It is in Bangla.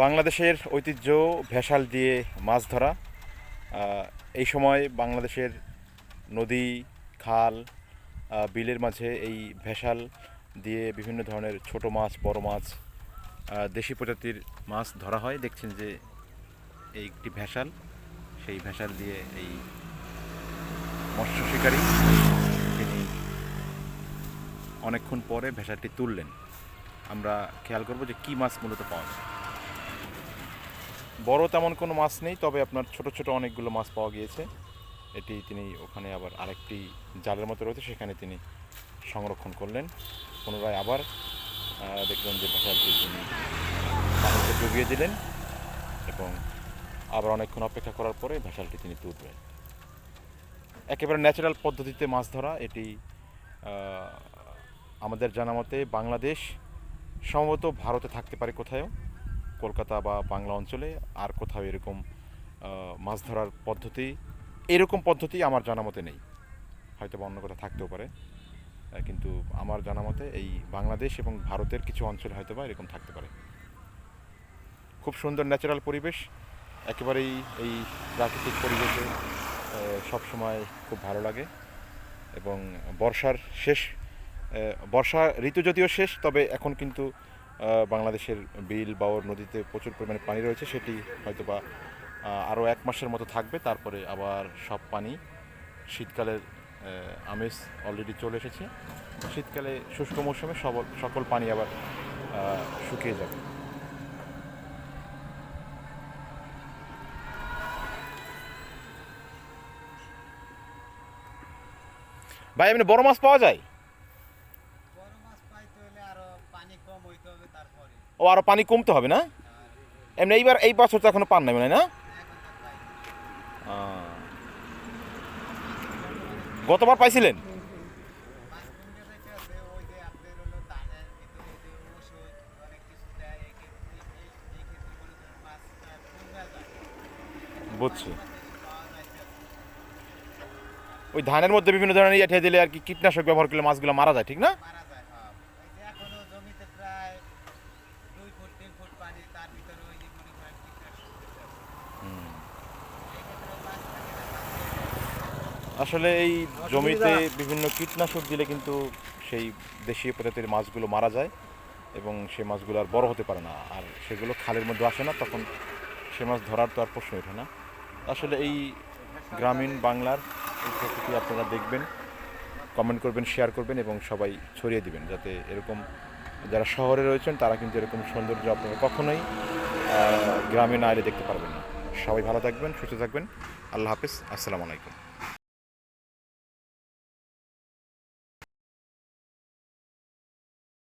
বাংলাদেশের ঐতিহ্য ভেসাল দিয়ে মাছ ধরা। এই সময় বাংলাদেশের নদী, খাল বিলের মাঝে এই ভেসাল দিয়ে বিভিন্ন ধরনের ছোট মাছ, বড় মাছ দেশি প্রজাতির মাছ ধরা হয়। দেখছেন যে এই একটি ভেসাল সেই ভেসাল দিয়ে এই মৎস্য শিকারী তিনি অনেকক্ষণ পরে ভেসালটি তুললেন। আমরা খেয়াল করব যে কী মাছ মূলত পাওয়া যায়। বড় তেমন কোনো মাছ নেই, তবে আপনার ছোট ছোট অনেকগুলো মাছ পাওয়া গিয়েছে। এটি তিনি ওখানে আবার আরেকটি জালের মতো রয়েছে, সেখানে তিনি সংরক্ষণ করলেন। পুনরায় আবার দেখলেন যে ভেসালটি তিনি পানিতে ডুবিয়ে দিলেন এবং আবার অনেকক্ষণ অপেক্ষা করার পরে ভেসালটি তিনি তুলবেন। একেবারে ন্যাচারাল পদ্ধতিতে মাছ ধরা, এটি আমাদের জানা মতে বাংলাদেশ সম্ভবত ভারতে থাকতে পারে কোথাও কলকাতা বা বাংলা অঞ্চলে আর কোথাও এরকম মাছ ধরার পদ্ধতি, এরকম পদ্ধতি আমার জানা মতে নেই। হয়তো বা অন্য কোথাও থাকতেও পারে। কিন্তু আমার জানা মতে এই বাংলাদেশ এবং ভারতের কিছু অঞ্চলে হয়তো বা এরকম থাকতে পারে। খুব সুন্দর ন্যাচারাল পরিবেশ, একেবারেই এই প্রাকৃতিক পরিবেশে সব সময় খুব ভালো লাগে এবং বর্ষার শেষ বর্ষা ঋতু যদিও শেষ, তবে এখন কিন্তু বাংলাদেশের বিল বাওর নদীতে প্রচুর পরিমাণে পানি রয়েছে, সেটি হয়তো বা আরও এক মাসের মতো থাকবে। তারপরে আবার সব পানি শীতকালের আমেজ অলরেডি চলে এসেছে। শীতকালে শুষ্ক মৌসুমে সবল সকল পানি আবার শুকিয়ে যাবে। ভাই, এমনি বড় মাছ পাওয়া যায় বড় মাছ পাইতে হলে আরও পানি কম হইতে হবে তারপরে ও আরও পানি কমতে হবে না এমনি এইবার এই বছর তো এখনও পান নাই মনে না। গতবার পাইছিলেন বুঝছি। ওই ধানের মধ্যে বিভিন্ন ধরনের ইয়ে দিলে আর কি কীটনাশক ব্যবহার করলে মাছগুলো মারা যায়, ঠিক না মারা যায় হ্যাঁ এই যে এখনও জমিতে প্রায় দুই ফুট তিন ফুট পানি তার ভিতরে ওই যে মনে করেন কীটনাশক দিতে আছে। এই ক্ষেত্রে মাছ থাকে না, মাছ আসলে এই জমিতে বিভিন্ন কীটনাশক দিলে কিন্তু সেই দেশীয় প্রজাতির মাছগুলো মারা যায় এবং সে মাছগুলো আর বড় হতে পারে না। আর সেগুলো খালের মধ্যে আসে না তখন সে মাছ ধরার তো আর প্রশ্ন ওঠে না। আসলে এই গ্রামীণ বাংলার এই প্রকৃতি আপনারা দেখবেন কমেন্ট করবেন শেয়ার করবেন এবং সবাই ছড়িয়ে দিবেন যাতে এরকম যারা শহরে রয়েছেন তারা কিন্তু এরকম সৌন্দর্য আপনারা কখনোই গ্রামে না এলে দেখতে পারবেন না। সবাই ভালো থাকবেন সুস্থ থাকবেন। আল্লাহ হাফিজ আসসালামু আলাইকুম।